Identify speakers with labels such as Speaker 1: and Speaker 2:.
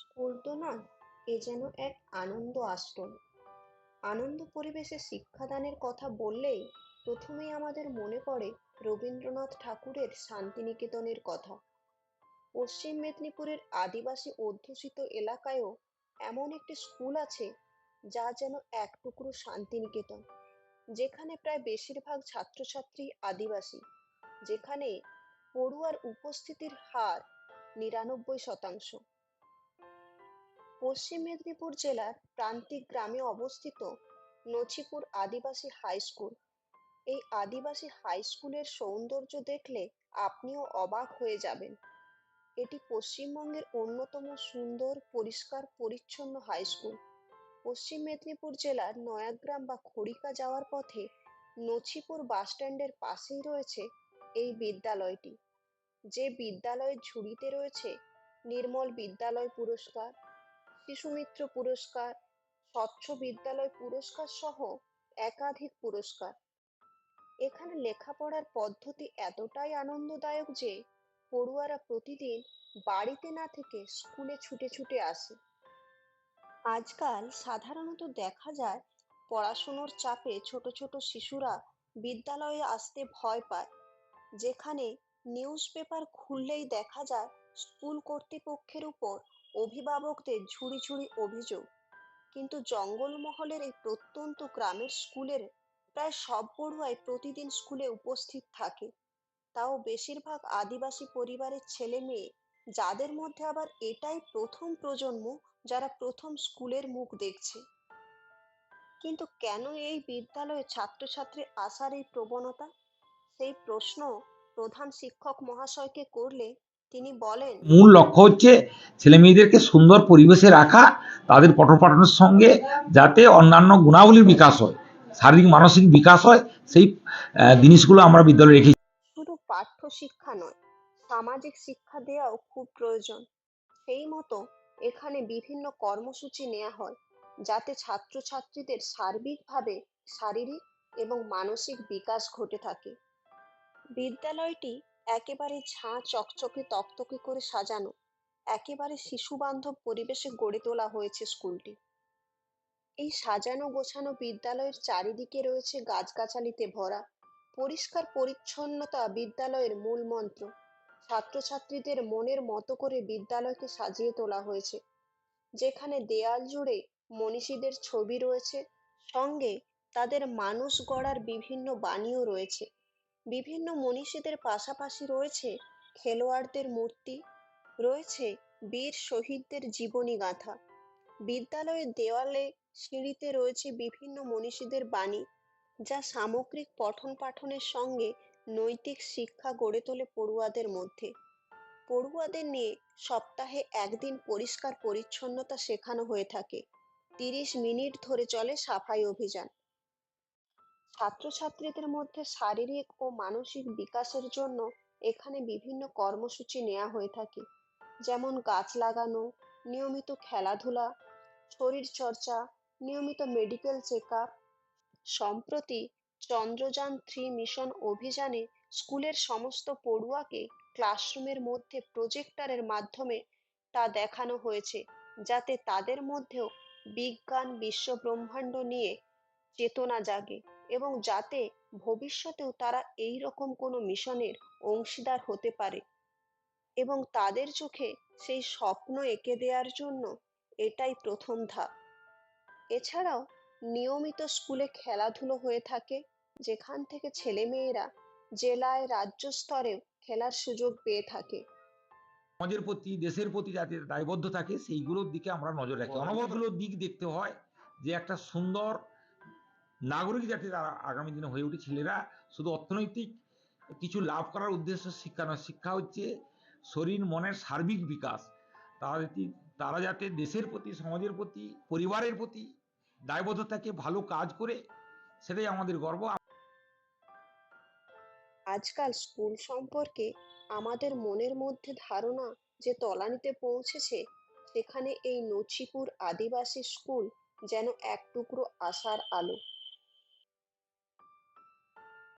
Speaker 1: School তো নয় এ যেন এক আনন্দ আশ্রম আনন্দ পরিবেশে শিক্ষাদানের কথা বললেই প্রথমেই আমাদের মনে পড়ে রবীন্দ্রনাথ ঠাকুরের শান্তিনিকেতনের কথা। পশ্চিম মেদিনীপুরের আদিবাসী অধ্যুষিত এলাকায়ও এমন একটি স্কুল আছে, যা যেন এক টুকরো শান্তিনিকেতন, যেখানে প্রায় বেশিরভাগ ছাত্রছাত্রী আদিবাসী, যেখানে পড়ুয়ার উপস্থিতির হার নিরানব্বই শতাংশ। পশ্চিম মেদিনীপুর জেলার প্রান্তিক গ্রামে অবস্থিত নছিপুর আদিবাসী হাই স্কুল এই আদিবাসী হাই স্কুলের সৌন্দর্য দেখলে আপনিও অবাক হয়ে যাবেন। এটি পশ্চিমবঙ্গের অন্যতম সুন্দর, পরিষ্কার, পরিচ্ছন্ন হাই স্কুল পশ্চিম মেদিনীপুর জেলার নয়াগ্রাম বা খড়িকা যাওয়ার পথে নছিপুর বাসস্ট্যান্ডের পাশেই রয়েছে এই বিদ্যালয়টি। যে বিদ্যালয়ের ঝুড়িতে রয়েছে নির্মল বিদ্যালয় পুরস্কার শিশুমিত্র পুরস্কার, স্বচ্ছ বিদ্যালয় পুরস্কার সহ একাধিক পুরস্কার। এখানে লেখাপড়ার পদ্ধতি এতটাই আনন্দদায়ক যে পড়ুয়ারা প্রতিদিন বাড়িতে না থেকে স্কুলে ছুটে ছুটে আসে। আজকাল সাধারণত দেখা যায় পড়াশুনোর চাপে ছোট ছোট শিশুরা বিদ্যালয়ে আসতে ভয় পায়। যেখানে নিউজ পেপার খুললেই দেখা যায় স্কুল কর্তৃপক্ষের উপর অভিভাবকদের ঝুড়ি ঝুড়ি অভিযোগ। কিন্তু জঙ্গলমহলের এই প্রত্যন্ত গ্রামের স্কুলের প্রায় সব পড়ুয়াই প্রতিদিন স্কুলে উপস্থিত থাকে। তাও বেশিরভাগ আদিবাসী পরিবারের ছেলে মেয়ে, যাদের মধ্যে আবার এটাই প্রথম প্রজন্ম যারা প্রথম স্কুলের মুখ দেখছে। কিন্তু কেন এই বিদ্যালয়ে ছাত্রছাত্রী আসার এই প্রবণতা? সেই প্রশ্ন প্রধান শিক্ষক মহাশয়কে করলে তিনি বলেন,
Speaker 2: মূল লক্ষ্য হচ্ছে ছেলে মেয়েদেরকে সুন্দর পরিবেশে রাখা, তাদের পঠনপাঠনের সঙ্গে যাতে অন্যান্য গুণাবলীর বিকাশ হয়, শারীরিক, মানসিক বিকাশ হয়, সেই জিনিসগুলো আমরা বিদ্যালয়ে রেখেছি।
Speaker 1: শুধু পাঠ্য শিক্ষা নয়, সামাজিক শিক্ষা দেওয়াও খুব প্রয়োজন। সেই মতো এখানে বিভিন্ন কর্মসূচি নেওয়া হয়, যাতে ছাত্রছাত্রীদের সার্বিকভাবে শারীরিক এবং মানসিক বিকাশ ঘটে থাকে। বিদ্যালয়টি একেবারে ঝাঁ চকচকে তকতকে করে সাজানো একেবারে শিশু বান্ধব পরিবেশে গড়ে তোলা হয়েছে স্কুলটি। এই সাজানো গোছানো বিদ্যালয়ের চারিদিকে রয়েছে গাছগাছালিতে ভরা, পরিষ্কার পরিচ্ছন্নতা বিদ্যালয়ের মূল মন্ত্র। ছাত্রছাত্রীদের মনের মতো করে বিদ্যালয়কে সাজিয়ে তোলা হয়েছে, যেখানে দেয়াল জুড়ে মনীষীদের ছবি রয়েছে, সঙ্গে তাদের মানুষ গড়ার বিভিন্ন বাণীও রয়েছে। বিভিন্ন মনীষীদের পাশাপাশি রয়েছে খেলোয়াড়দের মূর্তি রয়েছে বীর শহীদদের জীবনী গাথা। বিদ্যালয়ের দেওয়ালে সিঁড়িতে রয়েছে বিভিন্ন মনীষীদের বাণী, যা সামগ্রিক পঠন পাঠনের সঙ্গে নৈতিক শিক্ষা গড়ে তোলে পড়ুয়াদের মধ্যে। পড়ুয়াদের নিয়ে সপ্তাহে একদিন পরিষ্কার পরিচ্ছন্নতা শেখানো হয়ে থাকে। তিরিশ মিনিট ধরে চলে সাফাই অভিযান। ছাত্রছাত্রীদের মধ্যে শারীরিক ও মানসিক বিকাশের জন্য এখানে বিভিন্ন কর্মসূচি নেওয়া হয়ে থাকে। যেমন গাছ লাগানো, নিয়মিত খেলাধুলা, শরীর চর্চা, নিয়মিত মেডিকেল চেক সম্প্রতি চন্দ্রযান থ্রি মিশন অভিযানে স্কুলের সমস্ত পড়ুয়াকে ক্লাসরুমের মধ্যে প্রজেক্টরের মাধ্যমে তা দেখানো হয়েছে, যাতে তাদের মধ্যেও বিজ্ঞান বিশ্ব ব্রহ্মাণ্ড নিয়ে চেতনা জাগে এবং যাতে ভবিষ্যতেও তারা এই রকম কোনো মিশনের অংশীদার হতে পারে। এবং তাদের চোখে সেই স্বপ্ন এঁকে দেওয়ার জন্য এটাই প্রথম ধাপ। এছাড়াও নিয়মিত স্কুলে খেলাধুলো হয়ে থাকে যেখান থেকে ছেলেমেয়েরা জেলায় রাজ্য স্তরেও খেলার সুযোগ পেয়ে থাকে।
Speaker 2: সমাজের প্রতি দেশের প্রতি যাতে দায়বদ্ধ থাকে সেইগুলোর দিকে আমরা নজর রাখি। অনবগুলোর দিক দেখতে হয় যে একটা সুন্দর নাগরিক যাতে তারা আগামী দিনে হয়ে উঠে। ছেলেরা শুধু অর্থনৈতিক কিছু লাভ করার উদ্দেশ্য শিক্ষা নয় শিক্ষা হচ্ছে শরীর, মনের সার্বিক বিকাশ। তারা তারা যাতে দেশের প্রতি, সমাজের প্রতি, পরিবারের প্রতি দায়বদ্ধ থাকে ভালো কাজ করে, সেটাই আমাদের গর্ব।
Speaker 1: আজকাল স্কুল সম্পর্কে আমাদের মনের মধ্যে ধারণা যে তলানিতে পৌঁছেছে, সেখানে এই নছিপুর আদিবাসী স্কুল যেন এক টুকরো আশার আলো।